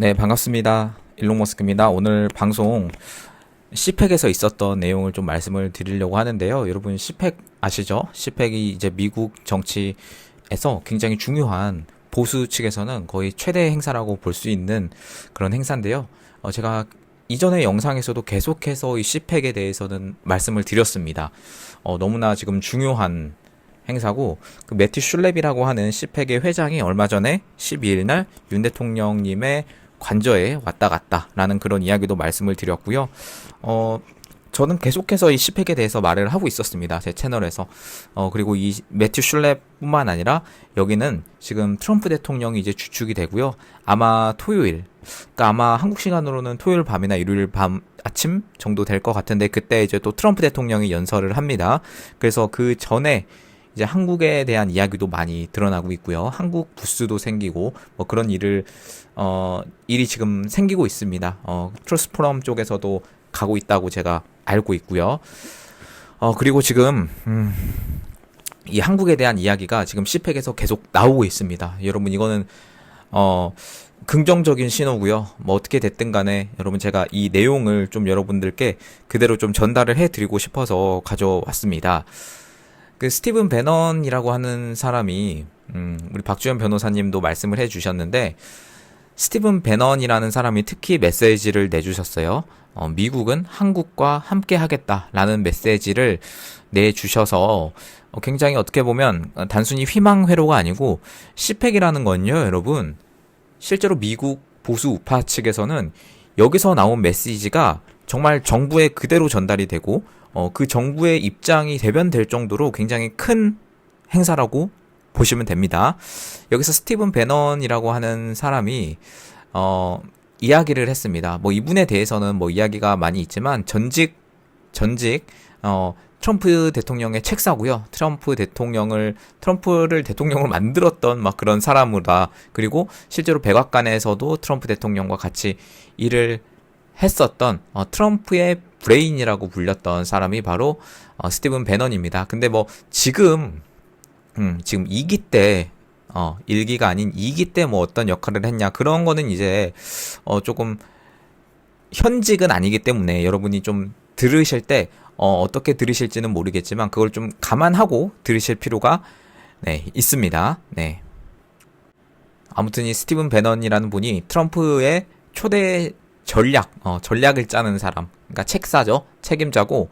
네, 반갑습니다. 일론 머스크입니다. 오늘 방송 CPEC에서 있었던 내용을 좀 말씀을 드리려고 하는데요. 여러분 CPEC 아시죠? CPEC이 이제 미국 정치에서 굉장히 중요한 보수 측에서는 거의 최대 행사라고 볼 수 있는 그런 행사인데요. 어, 제가 이전의 영상에서도 계속해서 이 CPEC에 대해서는 말씀을 드렸습니다. 어, 너무나 지금 중요한 행사고 그 매티 슐랩이라고 하는 CPEC의 회장이 얼마 전에 12일 날 윤 대통령님의 관저에 왔다 갔다라는 그런 이야기도 말씀을 드렸고요. 어, 저는 계속해서 이 CPEC에 대해서 말을 하고 있었습니다. 제 채널에서. 어, 그리고 이 매튜 슐랩뿐만 아니라 여기는 지금 트럼프 대통령이 이제 주축이 되고요. 아마 토요일, 그러니까 아마 한국 시간으로는 토요일 밤이나 일요일 밤 아침 정도 될 것 같은데 그때 이제 또 트럼프 대통령이 연설을 합니다. 그래서 그 전에 이제 한국에 대한 이야기도 많이 드러나고 있고요. 한국 부스도 생기고 뭐 그런 일을 어 일이 지금 생기고 있습니다. 어 트루스 포럼 쪽에서도 가고 있다고 제가 알고 있고요. 어 그리고 지금 음, 이 한국에 대한 이야기가 지금 CPEC에서 계속 나오고 있습니다. 여러분 이거는 어 긍정적인 신호고요. 뭐 어떻게 됐든 간에 여러분 제가 이 내용을 좀 여러분들께 그대로 좀 전달을 해 드리고 싶어서 가져왔습니다. 그 스티븐 베넌이라고 하는 사람이 음, 우리 박주현 변호사님도 말씀을 해주셨는데 스티븐 베넌이라는 사람이 특히 메시지를 내주셨어요. 어, 미국은 한국과 함께 하겠다라는 메시지를 내주셔서 어, 굉장히 어떻게 보면 단순히 희망 회로가 아니고 시팩이라는 건요, 여러분 실제로 미국 보수 우파 측에서는 여기서 나온 메시지가 정말 정부에 그대로 전달이 되고 어, 그 정부의 입장이 대변될 정도로 굉장히 큰 행사라고 보시면 됩니다. 여기서 스티븐 베넌이라고 하는 사람이 어, 이야기를 했습니다. 뭐 이분에 대해서는 뭐 이야기가 많이 있지만 전직 전직 어, 트럼프 대통령의 책사고요. 트럼프 대통령을 트럼프를 대통령을 만들었던 막 그런 사람으로다. 그리고 실제로 백악관에서도 트럼프 대통령과 같이 일을 했었던 어, 트럼프의 브레인이라고 불렸던 사람이 바로 어, 스티븐 베넌입니다. 근데 뭐 지금 음, 지금 2기 때 어, 1기가 아닌 2기 때 뭐 어떤 역할을 했냐 그런 거는 이제 어, 조금 현직은 아니기 때문에 여러분이 좀 들으실 때 어, 어떻게 들으실지는 모르겠지만 그걸 좀 감안하고 들으실 필요가 네, 있습니다. 네. 아무튼 이 스티븐 베넌이라는 분이 트럼프의 초대 전략, 어, 전략을 짜는 사람. 그러니까 책사죠. 책임자고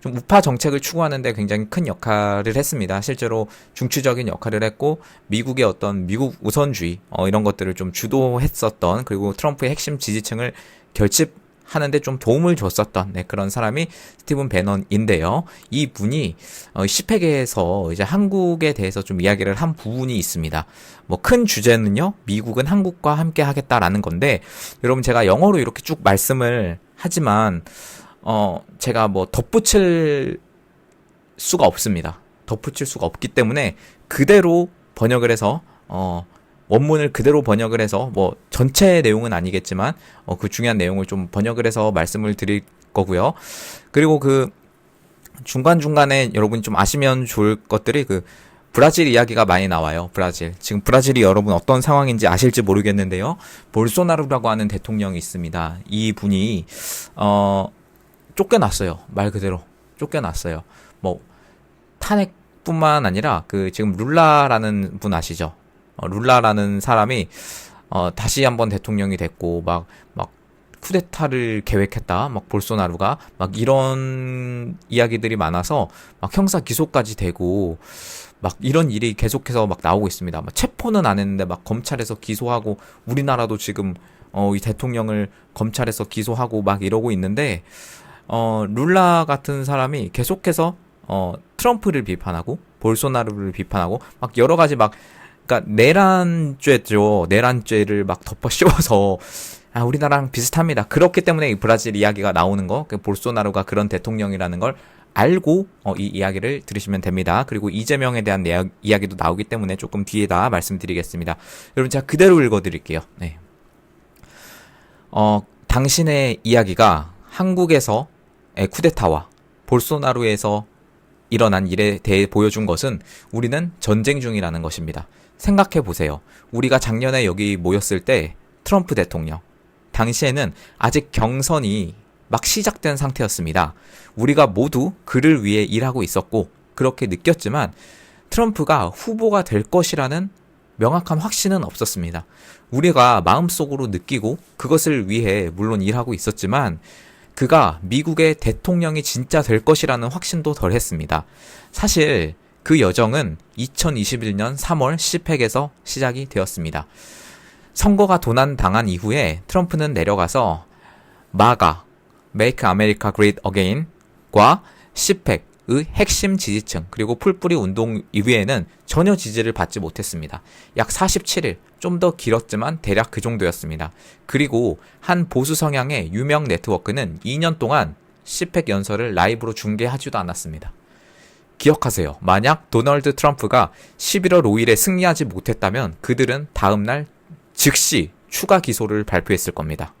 좀 우파 정책을 추구하는데 굉장히 큰 역할을 했습니다. 실제로 중추적인 역할을 했고 미국의 어떤 미국 우선주의 어, 이런 것들을 좀 주도했었던 그리고 트럼프의 핵심 지지층을 결집 하는데 좀 도움을 줬었던 네, 그런 사람이 스티븐 베넌인데요. 이 분이 어, 시팩에서 이제 한국에 대해서 좀 이야기를 한 부분이 있습니다. 뭐 큰 주제는요, 미국은 한국과 함께 하겠다라는 건데, 여러분 제가 영어로 이렇게 쭉 말씀을 하지만 어 제가 뭐 덧붙일 수가 없습니다. 덧붙일 수가 없기 때문에 그대로 번역을 해서 어 원문을 그대로 번역을 해서 뭐 전체 내용은 아니겠지만 어, 그 중요한 내용을 좀 번역을 해서 말씀을 드릴 거고요. 그리고 그 중간 중간에 여러분이 좀 아시면 좋을 것들이 그 브라질 이야기가 많이 나와요. 브라질. 지금 브라질이 여러분 어떤 상황인지 아실지 모르겠는데요. 볼소나루라고 하는 대통령이 있습니다. 이 분이 어 쫓겨났어요. 말 그대로 쫓겨났어요. 뭐 탄핵뿐만 아니라 그 지금 룰라라는 분 아시죠? 어, 룰라라는 사람이 어, 다시 한번 대통령이 됐고 막 막 쿠데타를 계획했다. 막 볼소나루가 막 이런 이야기들이 많아서 막 형사 기소까지 되고 막 이런 일이 계속해서 막 나오고 있습니다. 막 체포는 안 했는데 막 검찰에서 기소하고 우리나라도 지금 어, 이 대통령을 검찰에서 기소하고 막 이러고 있는데 어, 룰라 같은 사람이 계속해서 어, 트럼프를 비판하고 볼소나루를 비판하고 막 여러 가지 막 그러니까 내란죄죠. 내란죄를 막 덮어 씌워서 아, 우리나라랑 비슷합니다. 그렇기 때문에 이 브라질 이야기가 나오는 거, 그 볼소나루가 그런 대통령이라는 걸 알고 어, 이 이야기를 들으시면 됩니다. 그리고 이재명에 대한 내야, 이야기도 나오기 때문에 조금 뒤에다 말씀드리겠습니다. 여러분 제가 그대로 읽어드릴게요. 네. 어, 당신의 이야기가 한국에서 쿠데타와 볼소나루에서 일어난 일에 대해 보여준 것은 우리는 전쟁 중이라는 것입니다. 생각해 보세요. 우리가 작년에 여기 모였을 때 트럼프 대통령. 당시에는 아직 경선이 막 시작된 상태였습니다. 우리가 모두 그를 위해 일하고 있었고 그렇게 느꼈지만 트럼프가 후보가 될 것이라는 명확한 확신은 없었습니다. 우리가 마음속으로 느끼고 그것을 위해 물론 일하고 있었지만 그가 미국의 대통령이 진짜 될 것이라는 확신도 덜 했습니다. 사실 그 여정은 2021년 3월 10팩에서 시작이 되었습니다. 선거가 도난당한 이후에 트럼프는 내려가서 마가, Make America Great Again과 10팩의 핵심 지지층 그리고 풀뿌리 운동 이후에는 전혀 지지를 받지 못했습니다. 약 47일, 좀 더 길었지만 대략 그 정도였습니다. 그리고 한 보수 성향의 유명 네트워크는 2년 동안 10팩 연설을 라이브로 중계하지도 않았습니다. 기억하세요. 만약 도널드 트럼프가 11월 5일에 승리하지 못했다면 그들은 다음날 즉시 추가 기소를 발표했을 겁니다.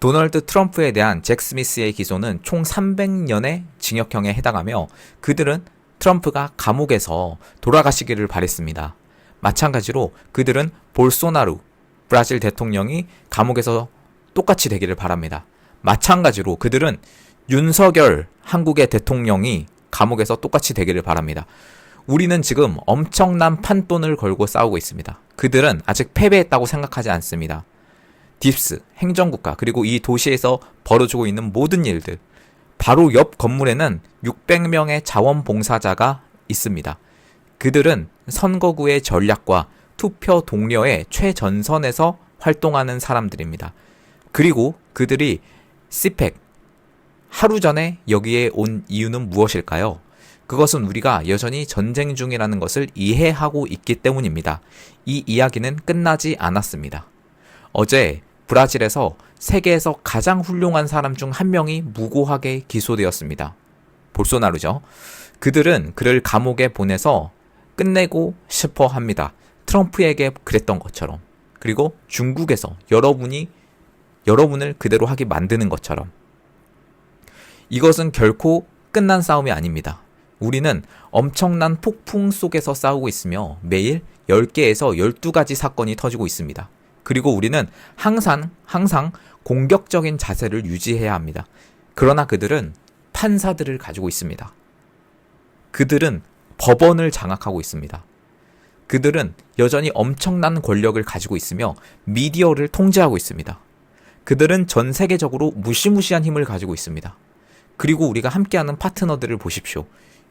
도널드 트럼프에 대한 잭 스미스의 기소는 총 300년의 징역형에 해당하며 그들은 트럼프가 감옥에서 돌아가시기를 바랬습니다. 마찬가지로 그들은 볼소나루 브라질 대통령이 감옥에서 똑같이 되기를 바랍니다. 마찬가지로 그들은 윤석열 한국의 대통령이 감옥에서 똑같이 되기를 바랍니다. 우리는 지금 엄청난 판돈을 걸고 싸우고 있습니다. 그들은 아직 패배했다고 생각하지 않습니다. 딥스, 행정국가, 그리고 이 도시에서 벌어지고 있는 모든 일들. 바로 옆 건물에는 600명의 자원봉사자가 있습니다. 그들은 선거구의 전략과 투표 동료의 최전선에서 활동하는 사람들입니다. 그리고 그들이 CPEC 하루 전에 여기에 온 이유는 무엇일까요? 그것은 우리가 여전히 전쟁 중이라는 것을 이해하고 있기 때문입니다. 이 이야기는 끝나지 않았습니다. 어제 브라질에서 세계에서 가장 훌륭한 사람 중 한 명이 무고하게 기소되었습니다. 볼소나루죠. 그들은 그를 감옥에 보내서 끝내고 싶어 합니다. 트럼프에게 그랬던 것처럼. 그리고 중국에서 여러분이 여러분을 그대로 하게 만드는 것처럼. 이것은 결코 끝난 싸움이 아닙니다. 우리는 엄청난 폭풍 속에서 싸우고 있으며 매일 10개에서 12가지 사건이 터지고 있습니다. 그리고 우리는 항상, 항상 공격적인 자세를 유지해야 합니다. 그러나 그들은 판사들을 가지고 있습니다. 그들은 법원을 장악하고 있습니다. 그들은 여전히 엄청난 권력을 가지고 있으며 미디어를 통제하고 있습니다. 그들은 전 세계적으로 무시무시한 힘을 가지고 있습니다. 그리고 우리가 함께하는 파트너들을 보십시오.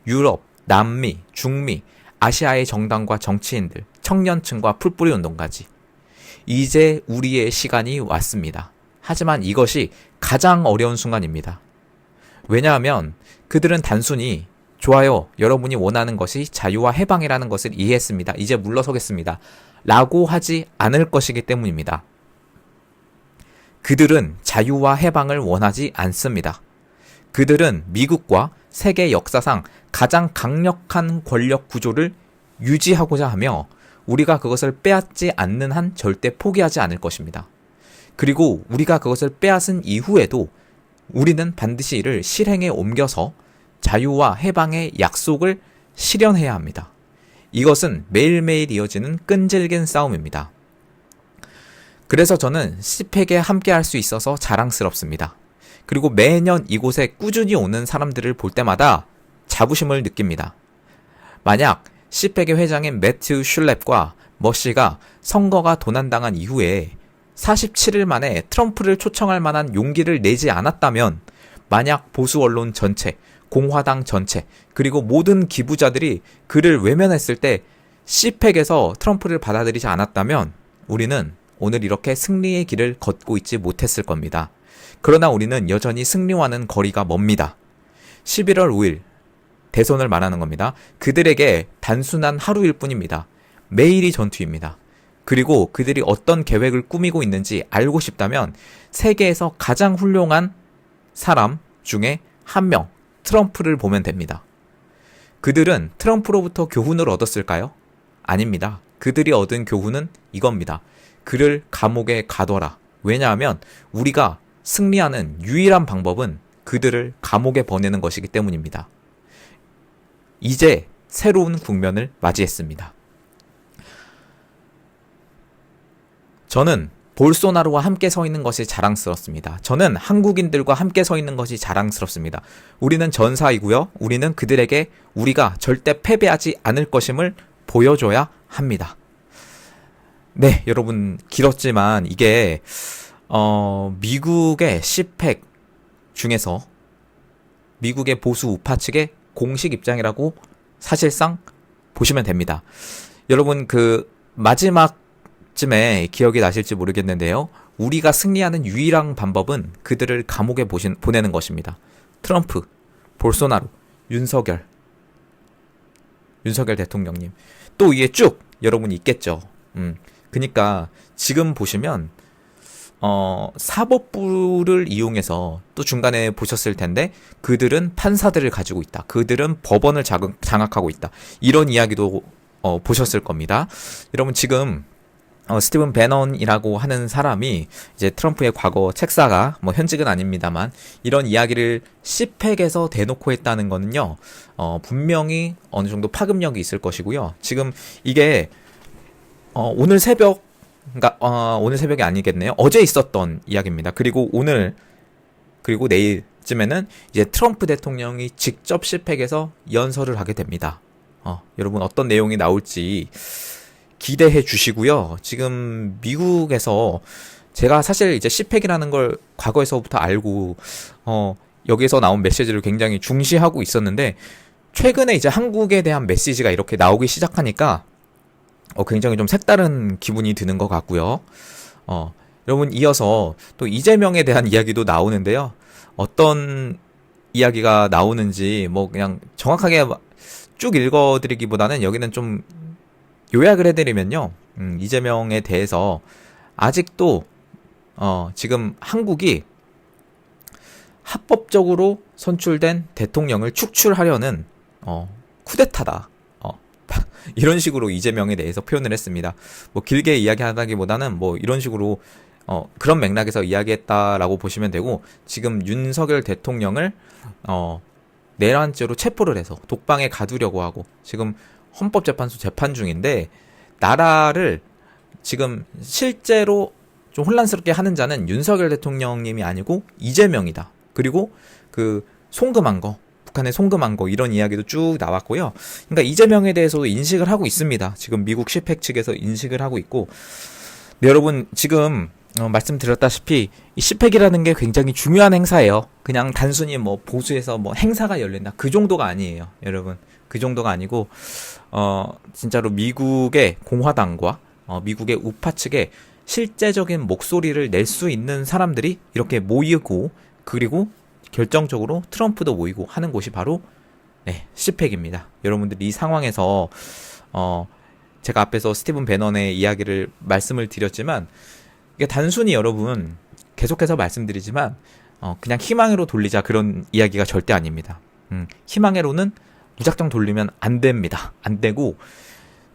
유럽, 남미, 중미, 아시아의 정당과 정치인들, 청년층과 풀뿌리 운동까지. 이제 우리의 시간이 왔습니다. 하지만 이것이 가장 어려운 순간입니다. 왜냐하면 그들은 단순히 좋아요. 여러분이 원하는 것이 자유와 해방이라는 것을 이해했습니다. 이제 물러서겠습니다. 라고 하지 않을 것이기 때문입니다. 그들은 자유와 해방을 원하지 않습니다. 그들은 미국과 세계 역사상 가장 강력한 권력 구조를 유지하고자 하며 우리가 그것을 빼앗지 않는 한 절대 포기하지 않을 것입니다. 그리고 우리가 그것을 빼앗은 이후에도 우리는 반드시 이를 실행에 옮겨서 자유와 해방의 약속을 실현해야 합니다. 이것은 매일매일 이어지는 끈질긴 싸움입니다. 그래서 저는 시팩에 함께 할 수 있어서 자랑스럽습니다. 그리고 매년 이곳에 꾸준히 오는 사람들을 볼 때마다 자부심을 느낍니다. 만약 시팩의 회장인 매튜 슐랩과 머시가 선거가 도난당한 이후에 47일 만에 트럼프를 초청할 만한 용기를 내지 않았다면 만약 보수 언론 전체, 공화당 전체, 그리고 모든 기부자들이 그를 외면했을 때 시팩에서 트럼프를 받아들이지 않았다면 우리는 오늘 이렇게 승리의 길을 걷고 있지 못했을 겁니다. 그러나 우리는 여전히 승리와는 거리가 멉니다. 11월 5일 대선을 말하는 겁니다. 그들에게 단순한 하루일 뿐입니다. 매일이 전투입니다. 그리고 그들이 어떤 계획을 꾸미고 있는지 알고 싶다면 세계에서 가장 훌륭한 사람 중에 한 명, 트럼프를 보면 됩니다. 그들은 트럼프로부터 교훈을 얻었을까요? 아닙니다. 그들이 얻은 교훈은 이겁니다. 그를 감옥에 가둬라. 왜냐하면 우리가 승리하는 유일한 방법은 그들을 감옥에 보내는 것이기 때문입니다. 이제 새로운 국면을 맞이했습니다. 저는 볼소나로와 함께 서 있는 것이 자랑스럽습니다. 저는 한국인들과 함께 서 있는 것이 자랑스럽습니다. 우리는 전사이고요. 우리는 그들에게 우리가 절대 패배하지 않을 것임을 보여줘야 합니다. 네, 여러분 길었지만 이게 어, 미국의 시팩 중에서 미국의 보수 우파 측의 공식 입장이라고 사실상 보시면 됩니다. 여러분 그 마지막쯤에 기억이 나실지 모르겠는데요. 우리가 승리하는 유일한 방법은 그들을 감옥에 보신, 보내는 것입니다. 트럼프, 볼소나로, 윤석열, 윤석열 대통령님. 또 위에 쭉 여러분 있겠죠. 음. 그니까 지금 보시면 어, 사법부를 이용해서 또 중간에 보셨을 텐데 그들은 판사들을 가지고 있다. 그들은 법원을 장악하고 있다. 이런 이야기도 어, 보셨을 겁니다. 여러분 지금 어, 스티븐 베넌이라고 하는 사람이 이제 트럼프의 과거 책사가 뭐 현직은 아닙니다만 이런 이야기를 시팩에서 대놓고 했다는 거는요 어, 분명히 어느 정도 파급력이 있을 것이고요 지금 이게 어, 오늘 새벽 그러니까 어, 오늘 새벽이 아니겠네요. 어제 있었던 이야기입니다. 그리고 오늘 그리고 내일쯤에는 이제 트럼프 대통령이 직접 시팩에서 연설을 하게 됩니다. 어, 여러분 어떤 내용이 나올지 기대해 주시고요. 지금 미국에서 제가 사실 이제 시팩이라는 걸 과거에서부터 알고 어 여기서 나온 메시지를 굉장히 중시하고 있었는데 최근에 이제 한국에 대한 메시지가 이렇게 나오기 시작하니까 어 굉장히 좀 색다른 기분이 드는 것 같고요. 어 여러분 이어서 또 이재명에 대한 이야기도 나오는데요. 어떤 이야기가 나오는지 뭐 그냥 정확하게 쭉 읽어드리기보다는 여기는 좀 요약을 해드리면요. 음, 이재명에 대해서 아직도 어, 지금 한국이 합법적으로 선출된 대통령을 축출하려는 어, 쿠데타다. 어, 이런 식으로 이재명에 대해서 표현을 했습니다. 뭐 길게 이야기하다기보다는 뭐 이런 식으로 어, 그런 맥락에서 이야기했다라고 보시면 되고 지금 윤석열 대통령을 어, 내란죄로 체포를 해서 독방에 가두려고 하고 지금 헌법재판소 재판 중인데 나라를 지금 실제로 좀 혼란스럽게 하는 자는 윤석열 대통령님이 아니고 이재명이다. 그리고 그 송금한 거, 북한에 송금한 거 이런 이야기도 쭉 나왔고요. 그러니까 이재명에 대해서도 인식을 하고 있습니다. 지금 미국 시팩 측에서 인식을 하고 있고 네, 여러분 지금 어, 말씀드렸다시피 이 시팩이라는 게 굉장히 중요한 행사예요. 그냥 단순히 뭐 보수에서 뭐 행사가 열린다 그 정도가 아니에요, 여러분. 그 정도가 아니고 어 진짜로 미국의 공화당과 어, 미국의 우파 측에 실제적인 목소리를 낼 수 있는 사람들이 이렇게 모이고 그리고 결정적으로 트럼프도 모이고 하는 곳이 바로 네, 시팩입니다. 여러분들 이 상황에서 어 제가 앞에서 스티븐 베넌의 이야기를 말씀을 드렸지만 이게 단순히 여러분 계속해서 말씀드리지만 어 그냥 희망으로 돌리자 그런 이야기가 절대 아닙니다. 음, 희망으로는 무작정 돌리면 안 됩니다. 안 되고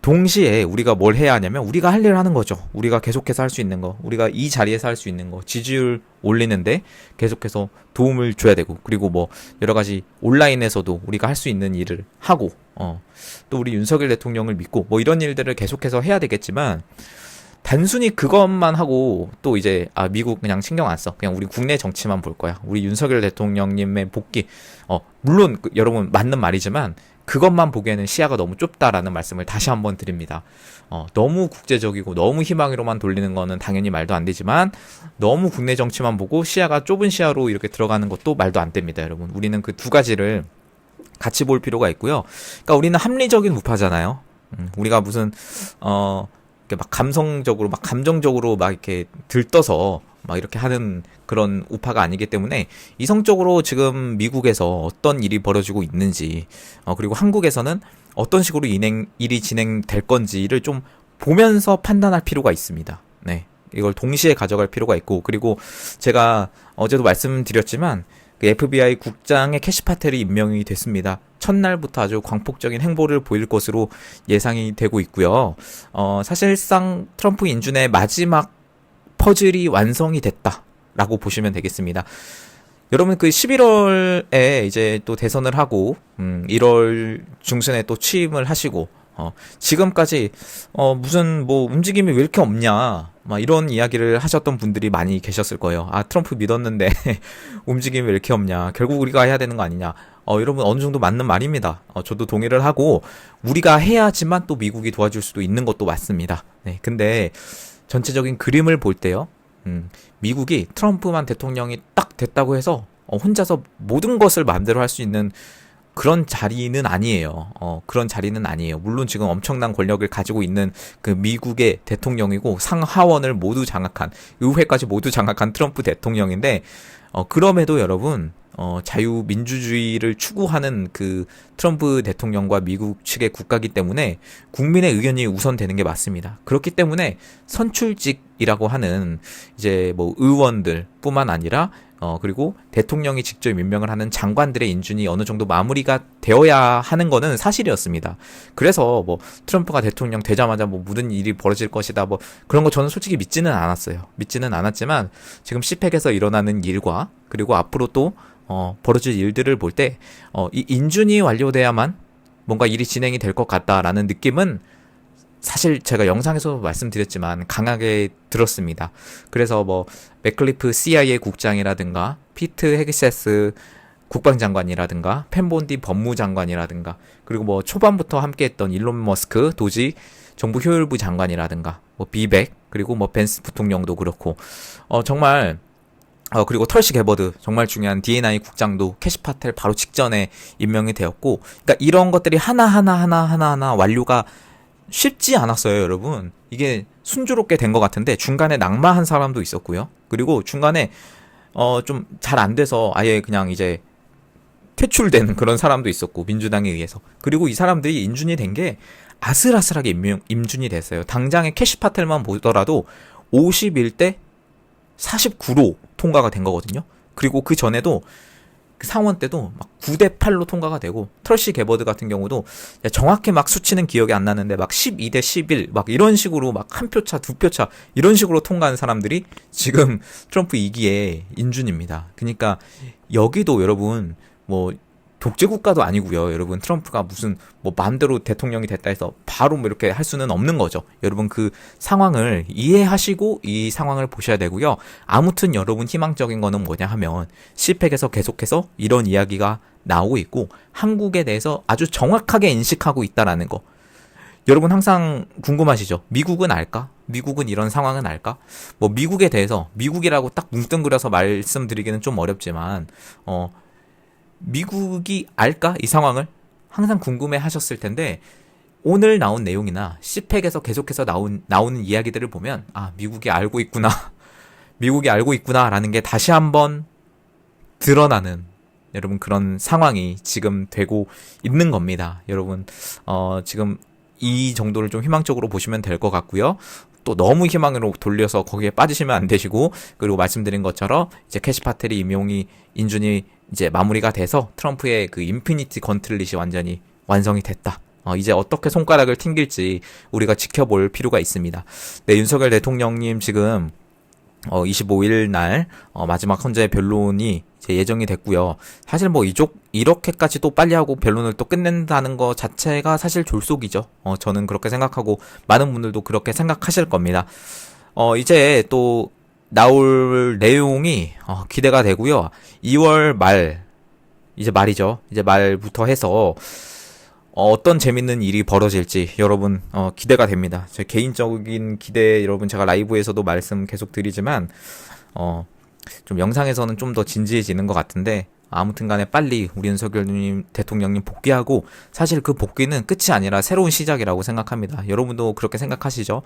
동시에 우리가 뭘 해야 하냐면 우리가 할 일을 하는 거죠. 우리가 계속해서 할 수 있는 거, 우리가 이 자리에서 할 수 있는 거, 지지율 올리는데 계속해서 도움을 줘야 되고 그리고 뭐 여러 가지 온라인에서도 우리가 할 수 있는 일을 하고 어, 또 우리 윤석열 대통령을 믿고 뭐 이런 일들을 계속해서 해야 되겠지만 단순히 그것만 하고 또 이제 아 미국 그냥 신경 안 써. 그냥 우리 국내 정치만 볼 거야. 우리 윤석열 대통령님의 복귀. 어 물론 그, 여러분 맞는 말이지만 그것만 보기에는 시야가 너무 좁다라는 말씀을 다시 한번 드립니다. 어 너무 국제적이고 너무 희망으로만 돌리는 거는 당연히 말도 안 되지만 너무 국내 정치만 보고 시야가 좁은 시야로 이렇게 들어가는 것도 말도 안 됩니다, 여러분. 우리는 그 두 가지를 같이 볼 필요가 있고요. 그러니까 우리는 합리적인 우파잖아요. 음, 우리가 무슨 어 막 감성적으로 막 감정적으로 막 이렇게 들떠서 막 이렇게 하는 그런 우파가 아니기 때문에 이성적으로 지금 미국에서 어떤 일이 벌어지고 있는지 어 그리고 한국에서는 어떤 식으로 인행 일이 진행될 건지를 좀 보면서 판단할 필요가 있습니다. 네. 이걸 동시에 가져갈 필요가 있고 그리고 제가 어제도 말씀드렸지만 그 FBI 국장의 캐시 파텔이 임명이 됐습니다. 첫날부터 아주 광폭적인 행보를 보일 것으로 예상이 되고 있고요. 어, 사실상 트럼프 인준의 마지막 퍼즐이 완성이 됐다라고 보시면 되겠습니다. 여러분 그 11월에 이제 또 대선을 하고 음 1월 중순에 또 취임을 하시고 어, 지금까지 어, 무슨 뭐 움직임이 왜 이렇게 없냐 막 이런 이야기를 하셨던 분들이 많이 계셨을 거예요. 아 트럼프 믿었는데 움직임이 왜 이렇게 없냐. 결국 우리가 해야 되는 거 아니냐. 어, 여러분 어느 정도 맞는 말입니다. 어, 저도 동의를 하고 우리가 해야지만 또 미국이 도와줄 수도 있는 것도 맞습니다. 네, 근데 전체적인 그림을 볼 때요. 음, 미국이 트럼프만 대통령이 딱 됐다고 해서 어, 혼자서 모든 것을 마음대로 할 수 있는 그런 자리는 아니에요. 어, 그런 자리는 아니에요. 물론 지금 엄청난 권력을 가지고 있는 그 미국의 대통령이고 상하원을 모두 장악한 의회까지 모두 장악한 트럼프 대통령인데 어, 그럼에도 여러분 어, 자유민주주의를 추구하는 그 트럼프 대통령과 미국 측의 국가기 때문에 국민의 의견이 우선되는 게 맞습니다. 그렇기 때문에 선출직이라고 하는 이제 뭐 의원들뿐만 아니라 어, 그리고 대통령이 직접 임명을 하는 장관들의 인준이 어느 정도 마무리가 되어야 하는 거는 사실이었습니다. 그래서 뭐 트럼프가 대통령 되자마자 뭐 무슨 일이 벌어질 것이다 뭐 그런 거 저는 솔직히 믿지는 않았어요. 믿지는 않았지만 지금 시팩에서 일어나는 일과 그리고 앞으로 또 어, 벌어질 일들을 볼 때, 어, 이 인준이 완료돼야만 뭔가 일이 진행이 될 것 같다라는 느낌은 사실 제가 영상에서 말씀드렸지만 강하게 들었습니다. 그래서 뭐 맥클리프 CIA 국장이라든가 피트 헤기세스 국방장관이라든가 펜본디 법무장관이라든가 그리고 뭐 초반부터 함께했던 일론 머스크 도지 정부 효율부 장관이라든가 뭐 비백 그리고 뭐 벤스 부통령도 그렇고 어 정말 어, 그리고 털시 게버드 정말 중요한 D&I 국장도 캐시 파텔 바로 직전에 임명이 되었고, 그러니까 이런 것들이 하나 하나 하나 하나 하나 완료가 쉽지 않았어요, 여러분. 이게 순조롭게 된 것 같은데 중간에 낙마한 사람도 있었고요. 그리고 중간에 어 좀 잘 안 돼서 아예 그냥 이제 퇴출된 그런 사람도 있었고 민주당에 의해서 그리고 이 사람들이 인준이 된 게 아슬아슬하게 임명, 임준이 됐어요. 당장의 캐시파텔만 보더라도 51대 49로 통과가 된 거거든요. 그리고 그 전에도 그 상원 때도 막 9대 8로 통과가 되고 트러시 게버드 같은 경우도 정확히 막 수치는 기억이 안 나는데 막 12대 11 막 이런 식으로 막 한 표 차, 두 표차 이런 식으로 통과한 사람들이 지금 트럼프 2기의 인준입니다. 그러니까 여기도 여러분 뭐 독재 국가도 아니고요. 여러분 트럼프가 무슨 뭐 마음대로 대통령이 됐다 해서 바로 뭐 이렇게 할 수는 없는 거죠. 여러분 그 상황을 이해하시고 이 상황을 보셔야 되고요. 아무튼 여러분 희망적인 거는 뭐냐 하면 시팩에서 계속해서 이런 이야기가 나오고 있고 한국에 대해서 아주 정확하게 인식하고 있다라는 거. 여러분 항상 궁금하시죠? 미국은 알까? 미국은 이런 상황은 알까? 뭐 미국에 대해서 미국이라고 딱 뭉뚱그려서 말씀드리기는 좀 어렵지만 어 미국이 알까? 이 상황을? 항상 궁금해 하셨을 텐데, 오늘 나온 내용이나 시팩에서 계속해서 나온, 나오는 이야기들을 보면, 아, 미국이 알고 있구나. 미국이 알고 있구나. 라는 게 다시 한번 드러나는, 여러분, 그런 상황이 지금 되고 있는 겁니다. 여러분, 어, 지금 이 정도를 좀 희망적으로 보시면 될 것 같고요. 또 너무 희망으로 돌려서 거기에 빠지시면 안 되시고 그리고 말씀드린 것처럼 이제 캐시 파텔이 임용이 인준이 이제 마무리가 돼서 트럼프의 그 인피니티 건틀릿이 완전히 완성이 됐다. 어, 이제 어떻게 손가락을 튕길지 우리가 지켜볼 필요가 있습니다. 네, 윤석열 대통령님 지금 어, 25일 날 어, 마지막 헌재 변론이 예정이 됐고요. 사실 뭐 이쪽 이렇게까지 또 빨리 하고 변론을 또 끝낸다는 거 자체가 사실 졸속이죠. 어, 저는 그렇게 생각하고 많은 분들도 그렇게 생각하실 겁니다. 어, 이제 또 나올 내용이 어, 기대가 되고요. 2월 말 이제 말이죠. 이제 말부터 해서 어, 어떤 재밌는 일이 벌어질지 여러분 어, 기대가 됩니다. 제 개인적인 기대 여러분 제가 라이브에서도 말씀 계속 드리지만 어, 좀 영상에서는 좀 더 진지해지는 것 같은데 아무튼 간에 빨리 우리 윤석열님 대통령님 복귀하고 사실 그 복귀는 끝이 아니라 새로운 시작이라고 생각합니다. 여러분도 그렇게 생각하시죠?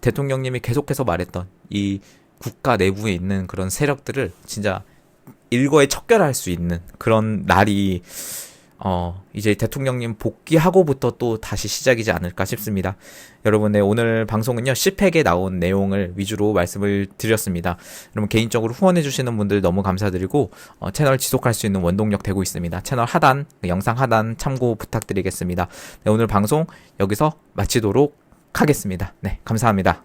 대통령님이 계속해서 말했던 이 국가 내부에 있는 그런 세력들을 진짜 일거에 척결할 수 있는 그런 날이 어, 이제 대통령님 복귀하고부터 또 다시 시작이지 않을까 싶습니다. 여러분, 네, 오늘 방송은요, 10팩에 나온 내용을 위주로 말씀을 드렸습니다. 여러분, 개인적으로 후원해주시는 분들 너무 감사드리고, 어, 채널 지속할 수 있는 원동력 되고 있습니다. 채널 하단, 영상 하단 참고 부탁드리겠습니다. 네, 오늘 방송 여기서 마치도록 하겠습니다. 네, 감사합니다.